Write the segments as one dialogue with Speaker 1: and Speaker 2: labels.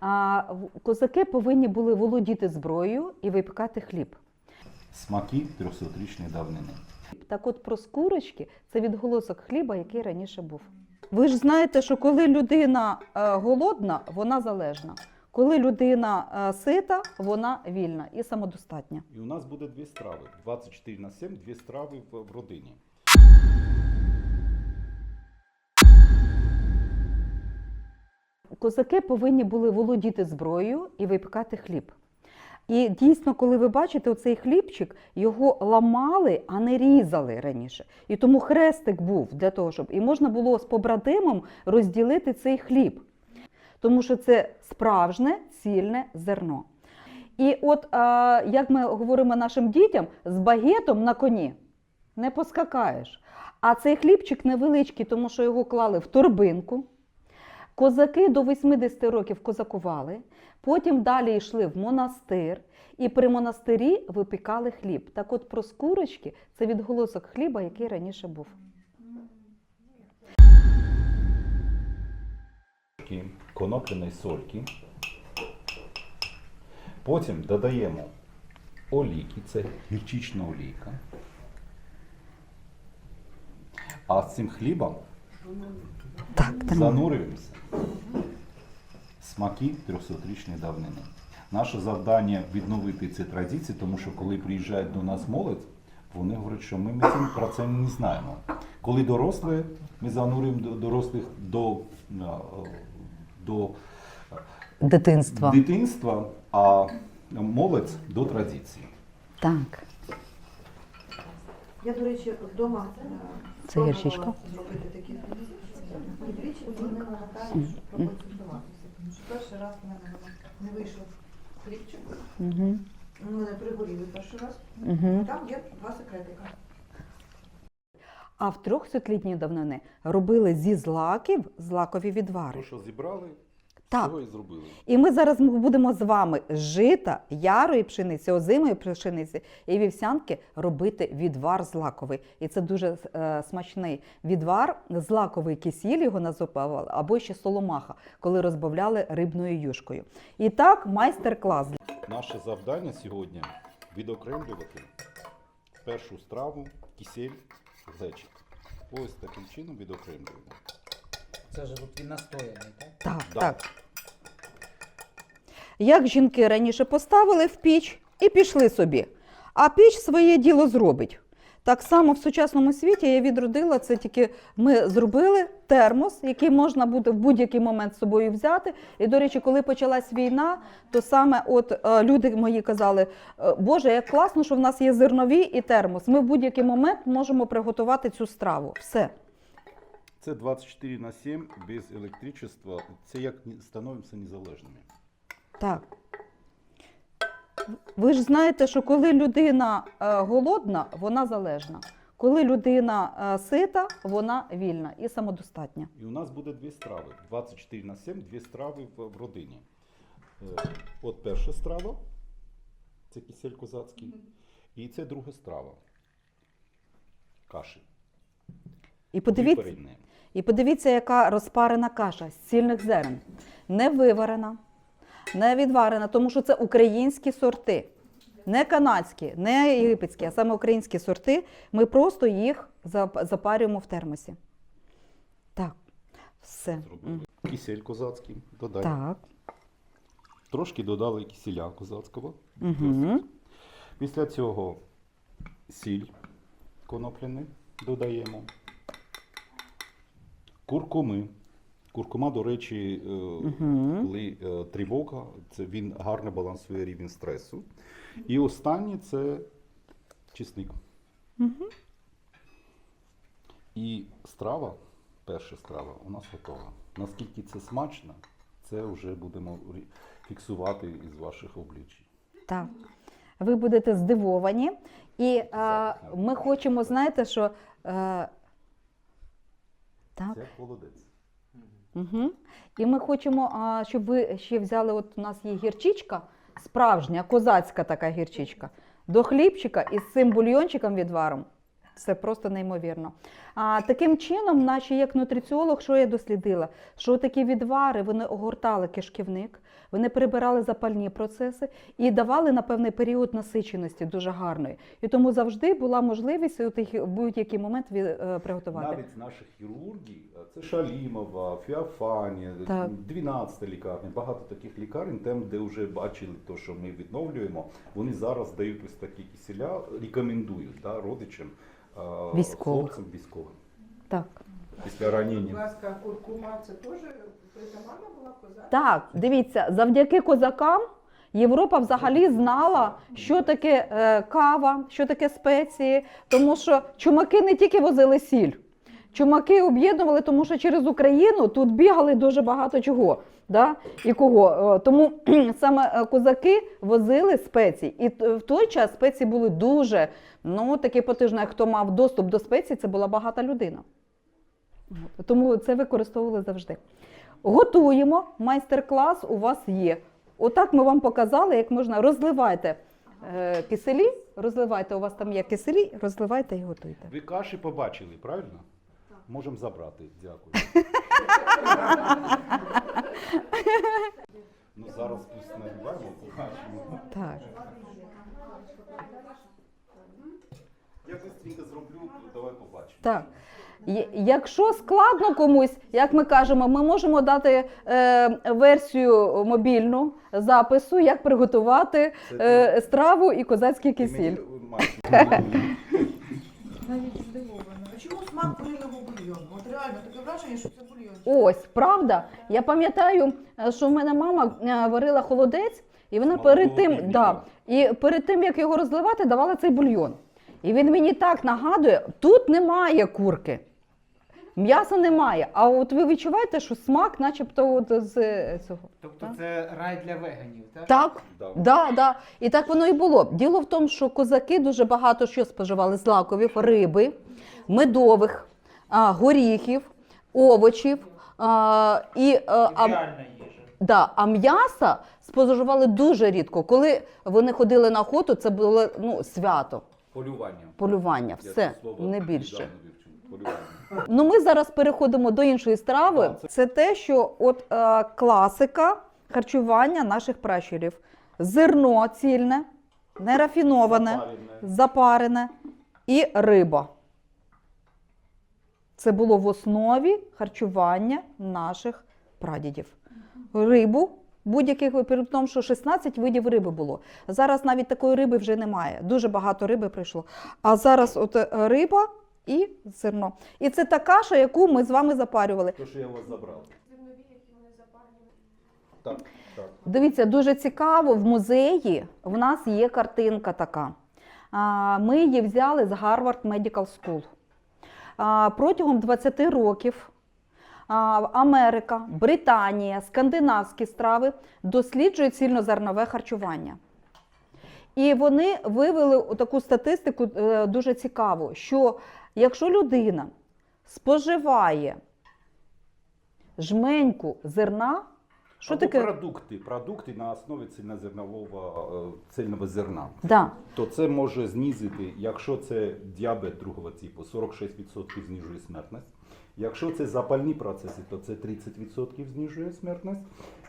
Speaker 1: А козаки повинні були володіти зброєю і випікати хліб.
Speaker 2: Смаки 300-річної давнини.
Speaker 1: Так от про скурочки це відголосок хліба, який раніше був. Ви ж знаєте, що коли людина е, голодна, вона залежна. Коли людина е, сита, вона вільна і самодостатня.
Speaker 2: І у нас буде дві страви. 24 на 7, дві страви в родині.
Speaker 1: Козаки повинні були володіти зброєю і випікати хліб. І дійсно, коли ви бачите оцей хлібчик, його ламали, а не різали раніше. І тому хрестик був для того, щоб і можна було з побратимом розділити цей хліб. Тому що це справжнє цільне зерно. І от а, як ми говоримо нашим дітям, з багетом на коні не поскакаєш. А цей хлібчик невеличкий, тому що його клали в торбинку. Козаки до 80 років козакували, потім далі йшли в монастир, і при монастирі випікали хліб. Так от про скурочки це відголосок хліба, який раніше був.
Speaker 2: Конопляної сольки. Потім додаємо олійки, це гірчична олійка. А з цим хлібом
Speaker 1: Так,
Speaker 2: занурюємося. Смаки 300-річної давнини. Наше завдання відновити ці традиції, тому що коли приїжджають до нас молодь, вони говорять, що ми, про це не знаємо. Коли дорослі, ми занурюємо до- дорослих до, до
Speaker 1: Дитинство.
Speaker 2: дитинства, а молодь до традиції.
Speaker 1: Так.
Speaker 3: Я, до речі, вдома е,
Speaker 1: Це гірчичка.
Speaker 3: зробити такі і двічі вони нагадали, щоб проконсультуватися. Тому що перший раз в мене не вийшов хлібчик.
Speaker 1: Угу.
Speaker 3: Вони не пригоріли перший раз.
Speaker 1: Угу.
Speaker 3: Там є два секретика.
Speaker 1: А в трьохсотлітньої давнини робили зі злаків злакові відвари.
Speaker 2: То, що зібрали,
Speaker 1: Так.
Speaker 2: того і зробили.
Speaker 1: І ми зараз будемо з вами жита, ярої пшениці, озимої пшениці і вівсянки робити відвар злаковий. І це дуже е, смачний відвар. Злаковий кисіль його називали, або ще соломаха, коли розбавляли рибною юшкою. І так, майстер-клас.
Speaker 2: Наше завдання сьогодні відокремлювати першу страву, кисель, глечик. Ось таким чином відокремлюємо.
Speaker 4: Це вже тут він настояний, так?
Speaker 1: Так,
Speaker 2: Да.
Speaker 1: так. Як жінки раніше поставили в піч і пішли собі, а піч своє діло зробить. Так само в сучасному світі я відродила це тільки ми зробили термос, який можна буде в будь-який момент з собою взяти. І, до речі, коли почалась війна, то саме от е, люди мої казали: «Е, Боже, як класно, що в нас є зернові і термос. Ми в будь-який момент можемо приготувати цю страву. Все.
Speaker 2: Це 24 на 7 без електричества. Це як становимося незалежними.
Speaker 1: Так. Ви ж знаєте, що коли людина е, голодна, вона залежна. Коли людина е, сита, вона вільна і самодостатня.
Speaker 2: І у нас буде дві страви. 24 на 7, дві страви в, родині. Е, От перша страва, це кисель козацький. І це друга страва. Каші.
Speaker 1: І подивіться, і подивіться, яка розпарена каша з цільних зерен. Не виварена, не відварена, тому що це українські сорти. Не канадські, не єгипетські, а саме українські сорти. Ми просто їх запарюємо в термосі. Так, все.
Speaker 2: Кисель козацький додали.
Speaker 1: Так.
Speaker 2: Трошки додали киселя козацького.
Speaker 1: Угу.
Speaker 2: Після цього сіль конопляний додаємо. Куркуми. Куркума, до речі, е, коли е, тривога, це він гарно балансує рівень стресу. І останнє це чесник. І страва, перша страва, у нас готова. Наскільки це смачно, це вже будемо фіксувати із ваших облич.
Speaker 1: Так. Ви будете здивовані. І а, ми хочемо, знаєте, що. Е, так.
Speaker 2: Це холодець.
Speaker 1: Угу. І ми хочемо, щоб ви ще взяли, от у нас є гірчичка, справжня, козацька така гірчичка, до хлібчика із цим бульйончиком відваром. Це просто неймовірно. А таким чином, наче як нутриціолог, що я дослідила? Що такі відвари вони огортали кишківник, вони прибирали запальні процеси і давали на певний період насиченості дуже гарної. І тому завжди була можливість їх в будь-який момент від- е, приготувати.
Speaker 2: Навіть наших хірургів, це Шалімова, Феофані,
Speaker 1: Так.
Speaker 2: 12 лікарня, багато таких лікарень, там, де вже бачили те, що ми відновлюємо, вони зараз дають ось такі киселя, рекомендують да, родичам, е,
Speaker 1: Військових.
Speaker 2: хлопцям військовим.
Speaker 1: Так.
Speaker 2: Після
Speaker 5: Будь
Speaker 2: ранення.
Speaker 5: ласка, куркума це теж притаманна була коза?
Speaker 1: Так, дивіться, завдяки козакам Європа взагалі знала, що таке е, кава, що таке спеції, тому що чумаки не тільки возили сіль. Чумаки об'єднували, тому що через Україну тут бігали дуже багато чого. Да? І кого. Е, Тому саме е, козаки возили спеції. І в той час спеції були дуже ну, такі потужні. Хто мав доступ до спецій, це була багата людина. Тому це використовували завжди. Готуємо. Майстер-клас у вас є. Отак ми вам показали, як можна розливайте е, киселі, розливайте, у вас там є киселі, розливайте і готуйте.
Speaker 2: Ви каші побачили, правильно? Можемо забрати. Дякую. ну зараз пусть наливаємо, побачимо.
Speaker 1: Так.
Speaker 2: Я швидко зроблю, давай побачимо.
Speaker 1: Так. Є- Якщо складно комусь, як ми кажемо, ми можемо дати е, версію мобільну запису, як приготувати е, страву і козацький кисіль.
Speaker 2: мені,
Speaker 3: Навіть здивована. А чому смак куриного бульйону? От реально таке враження, що це бульйон.
Speaker 1: Ось, правда. Я пам'ятаю, е, що в мене мама е, варила холодець, і вона
Speaker 2: З
Speaker 1: перед тим, да, і перед тим, як його розливати, давала цей бульйон. І він мені так нагадує, тут немає курки. М'яса немає. А от ви відчуваєте, що смак, начебто, от з е, цього.
Speaker 4: Тобто
Speaker 1: Так.
Speaker 4: це рай для веганів, так?
Speaker 1: Так,
Speaker 2: Да.
Speaker 1: да, да. І так воно і було. Діло в тому, що козаки дуже багато що споживали злаковів, риби, медових, горіхів, овочів. А, і, е, а,
Speaker 4: їжа.
Speaker 1: да, а м'яса споживали дуже рідко. Коли вони ходили на охоту, це було ну, свято,
Speaker 2: Полювання.
Speaker 1: полювання,
Speaker 2: Я
Speaker 1: все,
Speaker 2: це слово
Speaker 1: не більше.
Speaker 2: Полювання.
Speaker 1: Ну, ми зараз переходимо до іншої страви.
Speaker 2: Так, це-
Speaker 1: Це те, що от е, класика харчування наших пращурів: зерно цільне, нерафіноване,
Speaker 2: Запарене.
Speaker 1: запарене і риба. Це було в основі харчування наших прадідів. Рибу. Будь-яких при тому, що 16 видів риби було. Зараз навіть такої риби вже немає. Дуже багато риби прийшло. А зараз от е, риба і зерно. І це та каша, яку ми з вами запарювали.
Speaker 2: То, що я у вас забрав. Так, так.
Speaker 1: Дивіться, дуже цікаво, в музеї в нас є картинка така. Ми її взяли з Harvard Medical School. Протягом 20 років Америка, Британія, скандинавські страви досліджують цільнозернове харчування. І вони вивели таку статистику е, дуже цікаву, що якщо людина споживає жменьку зерна, що
Speaker 2: Або
Speaker 1: таке?
Speaker 2: продукти, продукти на основі цільнозернового е, цільного зерна.
Speaker 1: Да.
Speaker 2: То це може знизити, якщо це діабет другого типу, 46% знижує смертність. Якщо це запальні процеси, то це 30% знижує смертність.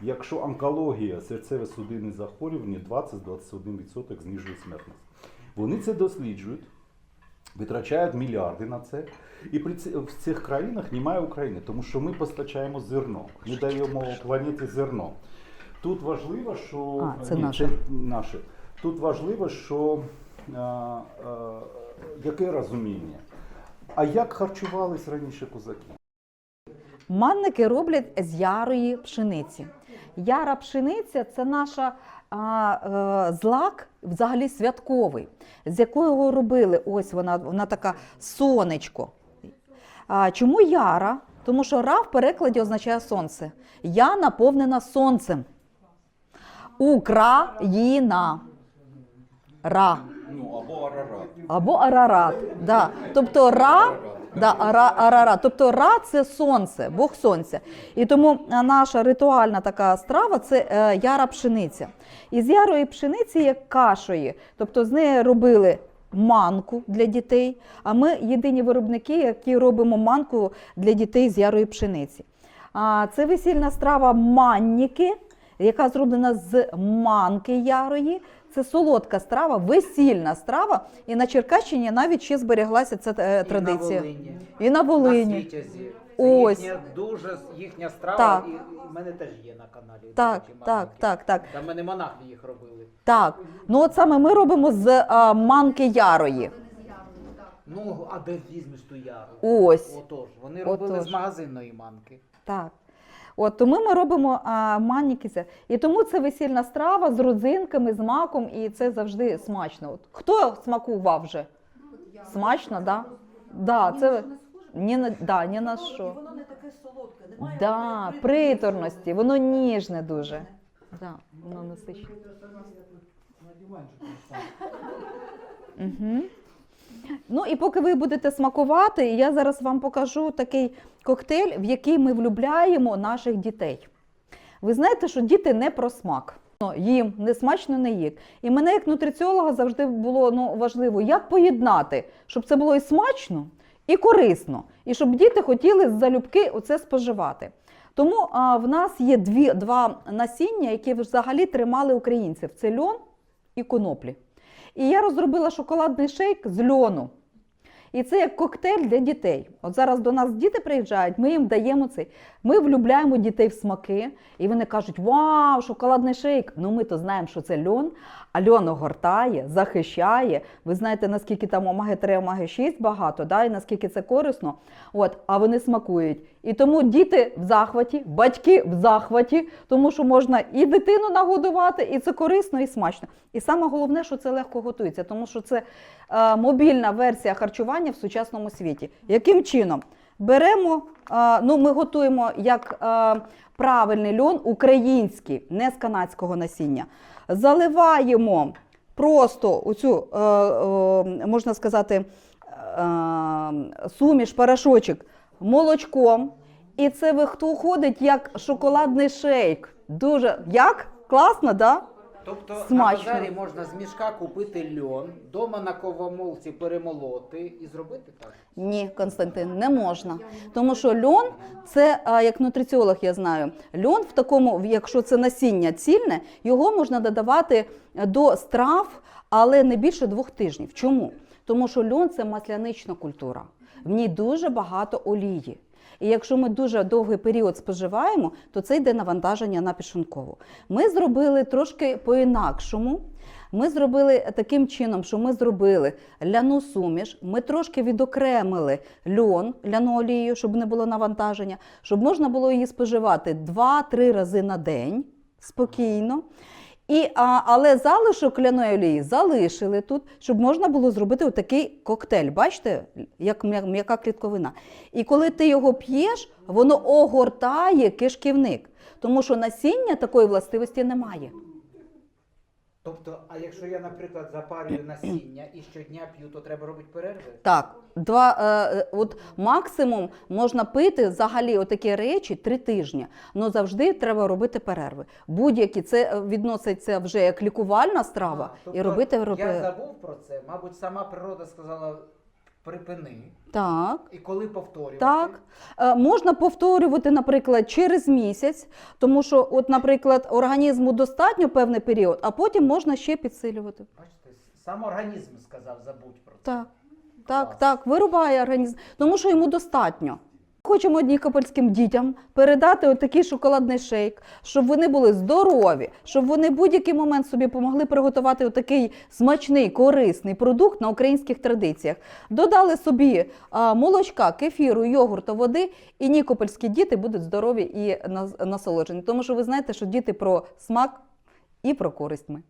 Speaker 2: Якщо онкологія, серцево-судинні захворювання, 20-21% знижує смертність. Вони це досліджують, витрачають мільярди на це. І при ці- в цих країнах немає України, тому що ми постачаємо зерно. Ми даємо планеті зерно. Тут важливо, що
Speaker 1: А, це
Speaker 2: Ні,
Speaker 1: наше.
Speaker 2: наше. Тут важливо, що а, а, яке розуміння? А як харчувались раніше козаки?
Speaker 1: Манники роблять з ярої пшениці. Яра пшениця це наша а, е, злак, взагалі святковий, з якого робили. Ось вона, вона така сонечко. А, чому яра? Тому що ра в перекладі означає сонце. Я наповнена сонцем. Україна. Ра.
Speaker 2: Ну або арарат.
Speaker 1: Або арарат. Да. Тобто ра, да, ара, арарат. Тобто ра це сонце, Бог сонця. І тому наша ритуальна така страва це е, яра пшениця. Із ярої пшениці є кашої. Тобто з неї робили манку для дітей. А ми єдині виробники, які робимо манку для дітей з ярої пшениці. А це весільна страва манніки, яка зроблена з манки ярої. Це солодка страва, весільна страва. І на Черкащині навіть ще збереглася ця е, традиція.
Speaker 4: І на Волині.
Speaker 1: І на Волині.
Speaker 4: Світязі.
Speaker 1: Ось.
Speaker 4: Їхня дуже їхня страва,
Speaker 1: Так.
Speaker 4: і, в мене теж є на каналі.
Speaker 1: Так, так, так, так.
Speaker 4: Та мене монахи їх робили.
Speaker 1: Так. Ну от саме ми робимо з а, манки ярої.
Speaker 4: Ну, а де візьмеш ту яру?
Speaker 1: Ось.
Speaker 4: Отож, вони робили
Speaker 1: Отож.
Speaker 4: з магазинної манки.
Speaker 1: Так. От тому ми робимо а, манніки. І тому це весільна страва з родзинками, з маком, і це завжди смачно. От, хто смакував вже? Смачно, да? Да, це ні на, да, ні на що.
Speaker 3: Воно не таке солодке, немає
Speaker 1: Да, приторності, воно ніжне дуже. Да, воно насичне. Угу. Ну і поки ви будете смакувати, я зараз вам покажу такий коктейль, в який ми влюбляємо наших дітей. Ви знаєте, що діти не про смак. Ну, Їм не смачно не їк. І мене, як нутриціолога, завжди було ну, важливо, як поєднати, щоб це було і смачно, і корисно, і щоб діти хотіли з залюбки оце споживати. Тому а, в нас є дві, два насіння, які взагалі тримали українців: це льон і коноплі. І я розробила шоколадний шейк з льону. І це як коктейль для дітей. От зараз до нас діти приїжджають, ми їм даємо цей. Ми влюбляємо дітей в смаки, і вони кажуть: Вау, шоколадний шейк! Ну ми то знаємо, що це льон, а льон огортає, захищає. Ви знаєте, наскільки там омеги 3 омеги 6 багато, да, і наскільки це корисно. От, а вони смакують. І тому діти в захваті, батьки в захваті, тому що можна і дитину нагодувати, і це корисно і смачно. І саме головне, що це легко готується, тому що це е, мобільна версія харчування в сучасному світі. Яким чином? Беремо, е, ну ми готуємо як е, правильний льон український, не з канадського насіння. Заливаємо просто оцю, е, можна сказати, суміш, порошочок молочком. І це виходить як шоколадний шейк. Дуже як? Класно, да?
Speaker 4: Тобто
Speaker 1: Смачно.
Speaker 4: на базарі можна з мішка купити льон, дома на ковомолці перемолоти і зробити так.
Speaker 1: Ні, Константин, не можна. Тому що льон, це а, як нутриціолог, я знаю. Льон в такому, якщо це насіння цільне, його можна додавати до страв, але не більше двох тижнів. Чому? Тому що льон це маслянична культура. В ній дуже багато олії. І якщо ми дуже довгий період споживаємо, то це йде навантаження на пішункову. Ми зробили трошки по-інакшому. Ми зробили таким чином, що ми зробили ляну суміш, ми трошки відокремили льон, ляну олію, щоб не було навантаження, щоб можна було її споживати 2-3 рази на день спокійно. І, а, але залишок ляної олії залишили тут, щоб можна було зробити отакий коктейль. Бачите, як м'я- м'яка клітковина. І коли ти його п'єш, воно огортає кишківник, тому що насіння такої властивості немає.
Speaker 4: Тобто, а якщо я, наприклад, запарюю насіння і щодня п'ю, то треба робити перерви?
Speaker 1: Так, два, е, е, от максимум можна пити взагалі отакі речі три тижні. але завжди треба робити перерви. Будь-які це е, відноситься вже як лікувальна страва,
Speaker 4: А, тобто
Speaker 1: і робити
Speaker 4: Я забув про це. Мабуть, сама природа сказала припини.
Speaker 1: Так.
Speaker 4: І коли повторювати?
Speaker 1: Так, Е, можна повторювати, наприклад, через місяць, тому що, от, наприклад, організму достатньо певний період, а потім можна ще підсилювати.
Speaker 4: Бачите, сам організм сказав, забудь про це.
Speaker 1: Так, так, так, вирубає організм, тому що йому достатньо. Хочемо нікопольським дітям передати отакий шоколадний шейк, щоб вони були здорові, щоб вони будь-який момент собі помогли приготувати отакий смачний, корисний продукт на українських традиціях. Додали собі молочка, кефіру, йогурту, води, і нікопольські діти будуть здорові і нас- насолоджені. Тому що ви знаєте, що діти про смак і про користь ми.